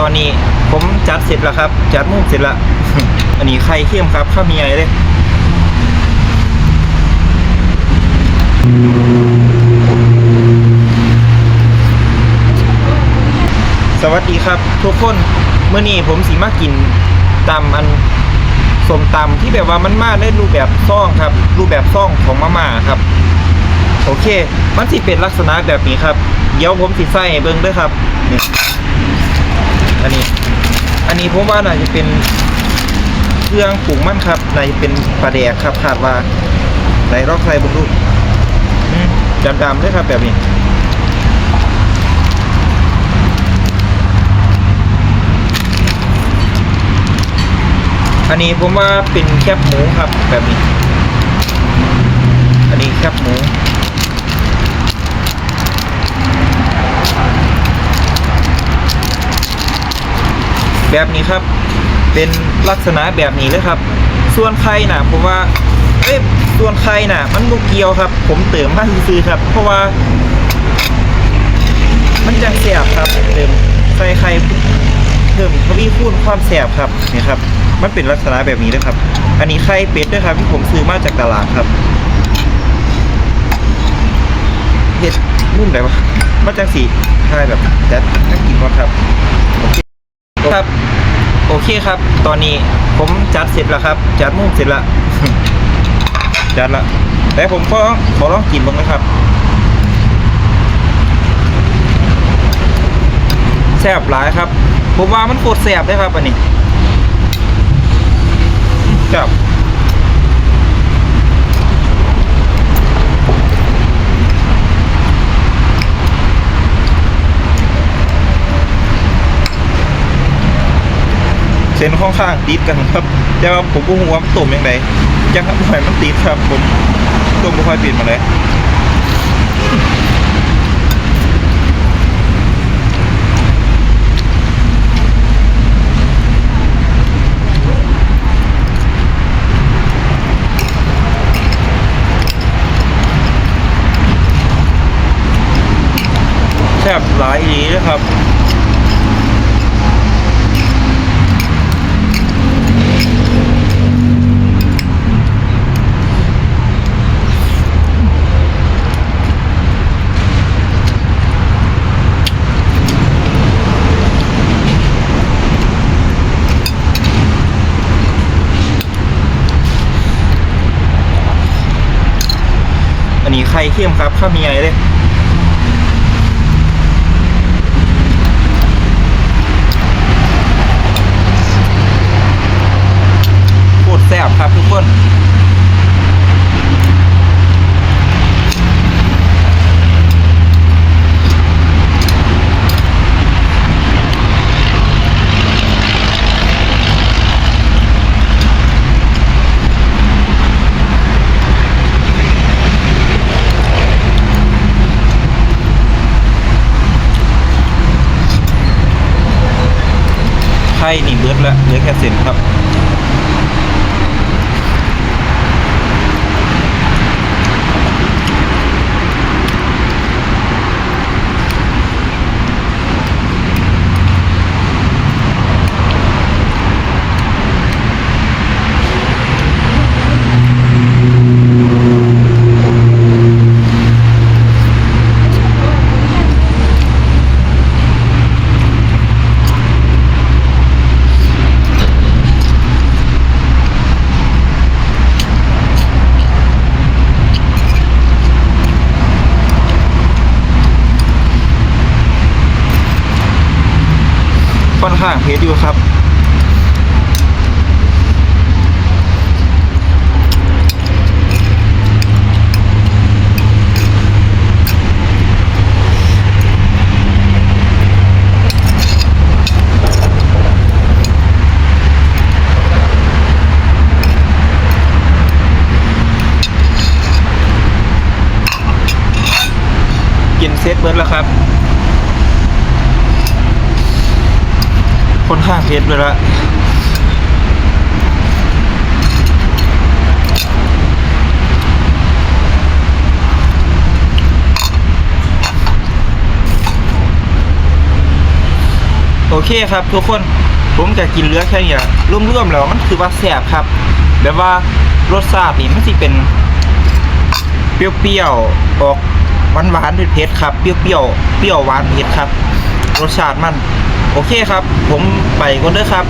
ตอนนี้ผมจัดเสร็จแล้วครับ จัดมุมเสร็จแล้ว อันนี้ไข่เค็มครับข้าวมีอะไรเลยสวัสดีครับ ทุกคนเมื่อนี้ผมสีมากินตำอันสมตำที่แบบว่ามันมาในรูปแบบซ่องครับ รูปแบบซ่องของมาม่าครับ โอเค มันสิเป็นลักษณะแบบนี้ครับ เดี๋ยวผมสิใส่ให้เบิ่งด้วยครับนี่ นนี้ผมว่าน่าจะเป็นเครื่องปรุงมันครับน่าจะเป็นปลาแดกครับคาดว่าไหนรอกใส่เบุญดูอืมดำๆเลยครับแบบนี้อันนี้ผมว่าเป็นแคบหมูครับแบบนี้ อันนี้แคบหมู แบบนี้ครับ เป็นลักษณะแบบนี้เลยครับ ส่วนไข่น่ะผมว่าเอ้ยส่วนไข่น่ะมันบุกเกียวครับ ผมเติมมาซื้อครับ เพราะว่า มันจังแสบครับเติมใส่ไข่เพิ่มทวีคูณความแสบครับนี่ครับ มันเป็นลักษณะแบบนี้ด้วยครับ อันนี้ไข่เป็ดด้วยครับ ที่ผมซื้อมาจากตลาดครับเห็ดนุ่มไหนวะมาจากสีไข่แบบแจ๊ดน่ากินมากครับ ครับ โอเคครับ ตอนนี้ผมจัดเสร็จแล้วครับ จัดมุมเสร็จแล้วจัดละแต่ผมก็ขอลองกินบ้างนะครับแซ่บหลายครับ ผมว่ามันโคตรแซ่บเลยครับอันนี้จับ เส้นค่อนข้างติดกันครับ แต่ว่าผมก็หัวามันต้มยังไงยังครับหอยมันติดครับ ผมต้มไม่ค่อยเปลี่ยนมาเลยแซ่บหลายอีเลยครับ ไข่เค็มครับข้าวมีอะไรเลย โคตรแซ่บครับทุกคน ไข่นี่เบิดแล้วเหลือแค่เส้นครับ ข้างเผ็ดอยู่ครับกินเซตเบิร์ดแล้วครับ ค่อนข้างเผ็ดเลยละโอเคครับทุกคนผมจะกินเลือแค่นี้ละร่วมๆแล้วมันคือว่าแซ่บครับแบบว่ารสชาตินี่มันสิเป็น เปรี้ยวๆออกหวานๆเผ็ดๆครับเปรี้ยวๆเปรี้ยวหวานเผ็ดครับ รสชาติมัน โอเคครับ ผมไปก่อนเด้อครับ